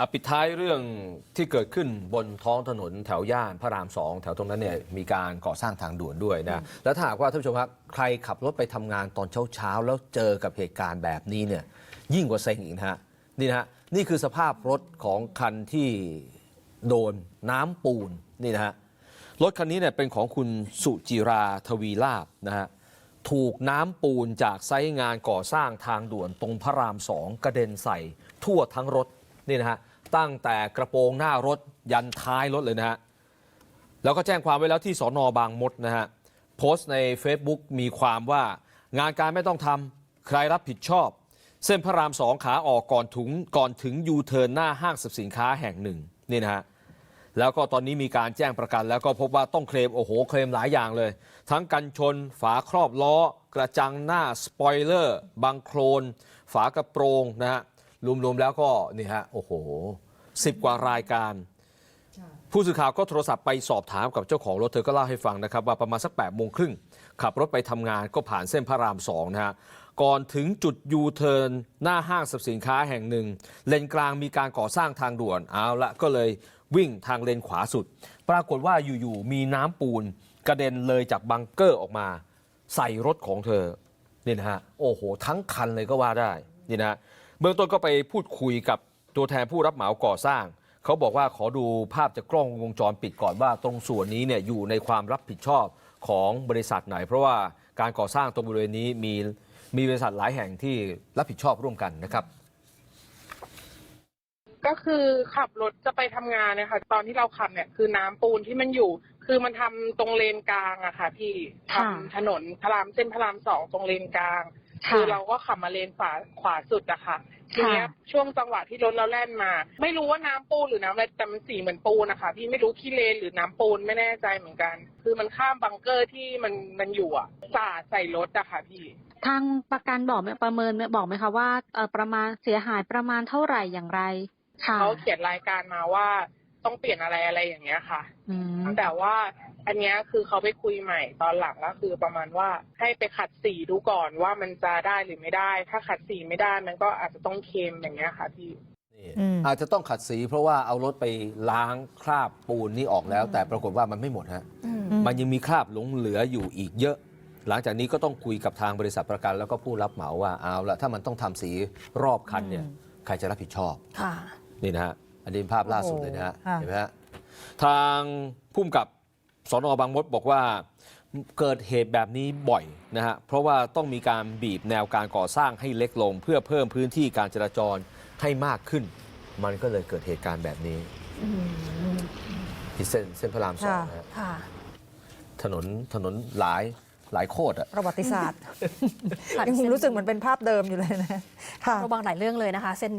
อะปิดท้ายเรื่องที่เกิดขึ้นบนท้องถนนแถวย่านพระรามสองแถวตรงนั้นเนี่ยมีการก่อสร้างทางด่วนด้วยนะแล้วถ้าหากว่าท่านผู้ชมครับใครขับรถไปทำงานตอนเช้าๆ แล้วเจอกับเหตุการณ์แบบนี้เนี่ยยิ่งกว่าเซ็งอีกนะฮะนี่นะฮะนี่คือสภาพรถของคันที่โดนน้ำปูนนี่นะฮะรถคันนี้เนี่ยเป็นของคุณสุจิราทวีลาบนะฮะถูกน้ำปูนจากไซต์งานก่อสร้างทางด่วนตรงพระรามสองกระเด็นใส่ทั่วทั้งรถนี่นะฮะ ตั้งแต่กระโปรงหน้ารถยันท้ายรถเลยนะฮะ แล้วก็แจ้งความไว้แล้วที่สอนอบางมดนะฮะ โพสต์ใน Facebook มีความว่างานการไม่ต้องทำใครรับผิดชอบ เส้นพระรามสองขาออกก่อนถึงก่อนถึงยูเทิร์นหน้าห้างสรรพสินค้าแห่งหนึ่งนี่นะฮะแล้วก็ตอนนี้มีการแจ้งประกัน แล้วก็พบว่าต้องเคลมโอ้โหเคลมหลายอย่างเลย ทั้งกันชน ฝาครอบล้อ กระจังหน้าสปอยเลอร์บังโครน ฝากระโปรงนะฮะ รวมๆแล้วก็นี่ฮะโอ้โหสิบกว่ารายการ ผู้สื่อข่าวก็โทรศัพท์ไปสอบถามกับเจ้าของรถเธอก็เล่าให้ฟังนะครับ ว่าประมาณสัก8ปดโมงครึ่งขับรถไปทำงานก็ผ่านเส้นพระรามสองนะฮะก่อนถึงจุดยูเทิร์นหน้าห้างสรรพสินค้าแห่งหนึ่ง เลนกลางมีการก่อสร้างทางด่วนเอาละก็เลยวิ่งทางเลนขวาสุด ปรากฏว่าอยู่ๆมีน้ำปูนกระเด็นเลยจากบังเกอร์ออกมา ใส่รถของเธอนี่นะฮะโอ้โห ทั้งคันเลยก็ว่าได้นี่นะฮะ เบื้องต้นก็ไปพูดคุยกับตัวแทนผู้รับเหมาก่อสร้าง เขาบอกว่าขอดูภาพจากกล้องวงจรปิดก่อนว่าตรงส่วนนี้เนี่ยอยู่ในความรับผิดชอบของบริษัทไหน เพราะว่าการก่อสร้างตรงบริเวณนี้มีมีบริษัทหลายแห่งที่รับผิดชอบร่วมกันนะครับ ก็คือขับรถจะไปทำงานนะคะตอนที่เราขับเนี่ยคือน้ำปูนที่มันอยู่ คือมันทำตรงเลนกลางอะค่ะพี่ทำค่ะถนนพระรามเส้นพระรามสองตรงเลนกลาง ค่ะคือเราก็ขับมาเลนขวาขวาสุดอะค่ะทีเนี้ยช่วงจังหวะที่รถเราแล่นมา ไม่รู้ว่าน้ำปูนหรือน้ำอะไรแต่มันสีเหมือนปูนนะคะพี่ไม่รู้ขี้เลนหรือน้ำปูนไม่แน่ใจเหมือนกัน คือมันข้ามบังเกอร์ที่มันมันอยู่อะสาดใส่รถอะค่ะพี่ ทางประกันบอกไหมประเมินไหมบอกไหมคะว่าเอ่อประมาณเสียหายประมาณเท่าไหร่อย่างไรค่ะเขาเขียนรายการมาว่า ต้องเปลี่ยนอะไรอะไรอย่างเงี้ยค่ะ อืมแต่ว่าอันเนี้ยคือเขาไปคุยใหม่ตอนหลังก็คือประมาณว่าให้ไปขัดสีดูก่อนว่ามันจะได้หรือไม่ได้ ถ้าขัดสีไม่ได้มันก็อาจจะต้องเค็มอย่างเงี้ยค่ะพี่ นี่อืม อาจจะต้องขัดสีเพราะว่าเอารถไปล้างคราบปูนนี่ออกแล้ว แต่ปรากฏว่ามันไม่หมดฮะ อืม มันยังมีคราบหลงเหลืออยู่อีกเยอะ หลังจากนี้ก็ต้องคุยกับทางบริษัทประกัน แล้วก็ผู้รับเหมาว่าเอาละถ้ามันต้องทำสีรอบคันเนี่ย อืม ใครจะรับผิดชอบ ค่ะ นี่นะฮะ อันนี้ภาพล่าสุดเลยนะฮะโอ้โหค่ะเห็นไหมฮะทางพุ่มกับสอนอบางมดบอกว่าเกิดเหตุแบบนี้บ่อยนะฮะเพราะว่าต้องมีการบีบแนวการก่อสร้างให้เล็กลง เพื่อเพิ่มพื้นที่การจราจรให้มากขึ้น มันก็เลยเกิดเหตุการณ์แบบนี้อืมที่เส้นเส้นพระรามสอค่ะงนะฮะค่ะ ถนนถนนหลายหลายโคตรอะประวัติศาสตร์ผ่านยังเส้นรู้สึกเหมือนเป็นภาพเดิมอยู่เลยนะค่ะ ระวังหลายเรื่องเลยนะคะ เส้นนี้